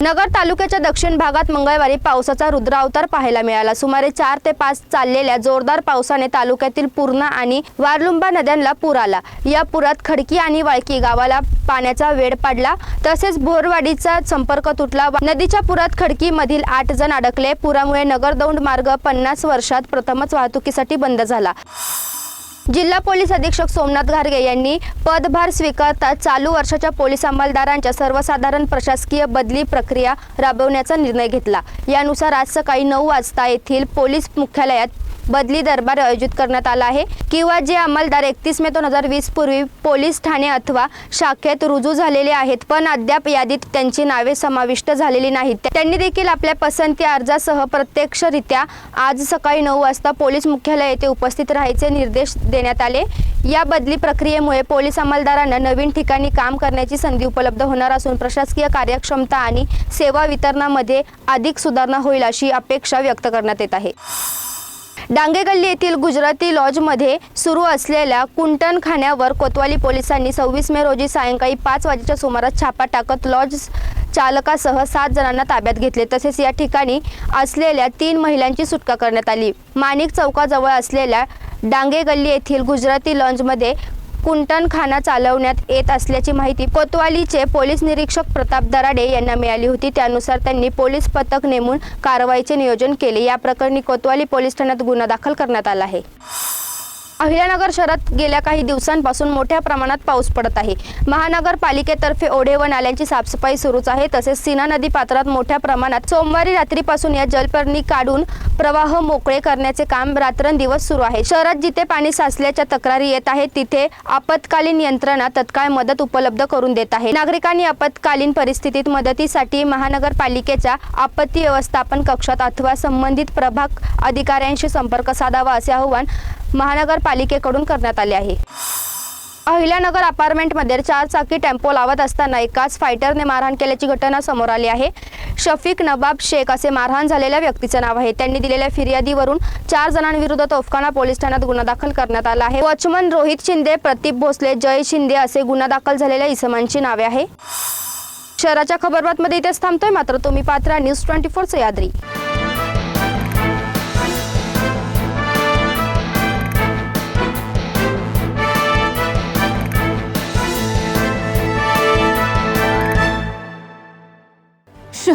नगर तालुक्याच्या दक्षिण भागात मंगळवारी पावसाचा रुद्रावतार पाहायला मिळाला. सुमारे चार ते पाच चाललेल्या जोरदार पावसाने तालुक्यातील पूर्णा आणि वारलुंबा नद्यांना पूर आला. या पुरात खडकी आणि वाळकी गावाला पाण्याचा वेळ पडला. तसेच भोरवाडीचा संपर्क तुटला. नदीच्या पुरात खडकी मधील आठ जण अडकले. पुरामुळे नगर दौंड मार्ग पन्नास वर्षात प्रथमच वाहतुकीसाठी बंद झाला. जिल्हा पोलीस अधीक्षक सोमनाथ घारगे यांनी पदभार स्वीकारता चालू वर्षाच्या पोलीस अंमलदारांच्या सर्वसाधारण प्रशासकीय बदली प्रक्रिया राबवण्याचा निर्णय घेतला. यानुसार आज सकाळी नऊ वाजता येथील पोलीस मुख्यालयात बदली दरबार आयोजित करण्यात आला आहे. किंवा जे अंमलदार एकतीस मे दोन हजार वीस पूर्वी पोलीस ठाणे अथवा शाखेत रुजू झालेले आहेत पण अद्याप यादीत त्यांची नावे समाविष्ट झालेली नाहीत. त्यांनी देखील आपल्या पसंती अर्जासह प्रत्यक्षरित्या आज सकाळी नऊ वाजता पोलीस मुख्यालय येथे उपस्थित राहायचे निर्देश देण्यात आले. या बदली प्रक्रियेमुळे पोलीस अंमलदारांना नवीन ठिकाणी काम करण्याची संधी उपलब्ध होणार असून प्रशासकीय कार्यक्षमता आणि सेवा वितरणामध्ये अधिक सुधारणा होईल अशी अपेक्षा व्यक्त करण्यात येत आहे. डांगेगल्ली येथील गुजराती लॉजमध्ये सुरू असलेल्या कुंटन खाण्यावर कोतवाली पोलिसांनी सव्वीस मे रोजी सायंकाळी पाच वाजेच्या सुमारास छापा टाकत लॉज चालकासह सात जणांना ताब्यात घेतले. तसेच या ठिकाणी असलेल्या तीन महिलांची सुटका करण्यात आली. माणिक चौकाजवळ असलेल्या डांगे गल्ली येथील गुजराती लॉन्जमध्ये कुंटणखाना चालवण्यात येत असल्याची माहिती कोतवालीचे पोलीस निरीक्षक प्रताप दराडे यांना मिळाली होती. त्यानुसार त्यांनी पोलीस पथक नेमून कारवाईचे नियोजन केले. या प्रकरणी कोतवाली पोलीस ठाण्यात गुन्हा दाखल करण्यात आला आहे. अहिल्यानगर शहरात गेल्या काही दिवसांपासून मोठ्या प्रमाणात पाऊस पडत आहे. महानगरपालिकेतर्फे ओढे व नाल्यांची साफसफाई सुरूच आहे. तसेच सीना नदी पात्रात मोठ्या प्रमाणात सोमवारी रात्रीपासून या जलपर्णी काढून प्रवाह मोकळे करण्याचे काम रात्रंदिवस सुरू आहे. शहरात जिथे पाणी साचल्याच्या तक्रारी येत आहेत तिथे आपत्कालीन यंत्रणा तत्काळ मदत उपलब्ध करून देत आहे. नागरिकांनी आपत्कालीन परिस्थितीत मदतीसाठी महानगरपालिकेच्या आपत्ती व्यवस्थापन कक्षात अथवा संबंधित प्रभाग अधिकाऱ्यांशी संपर्क साधावा असे आवाहन महानगरपालिकेकडून करण्यात आले आहे. अहिल्यानगर अपार्टमेंटमध्ये चार चाकी टेम्पो लावत असताना एकाच फायटरने मारहाण केल्याची घटना समोर आली आहे. शफीक नबाब शेख असे मारहाण झालेल्या व्यक्तीचे नाव आहे. त्यांनी दिलेल्या फिर्यादीवरून चार जणांविरुद्ध तोफखाना पोलीस ठाण्यात गुन्हा दाखल करण्यात आला आहे. वॉचमन रोहित शिंदे प्रतीप भोसले जय शिंदे असे गुन्हा दाखल झालेल्या इसमांची नावे आहे. शहराच्या खबरबातमध्ये इथेच थांबतोय मात्र तुम्ही पात्रा न्यूज ट्वेंटी फोर सह्याद्री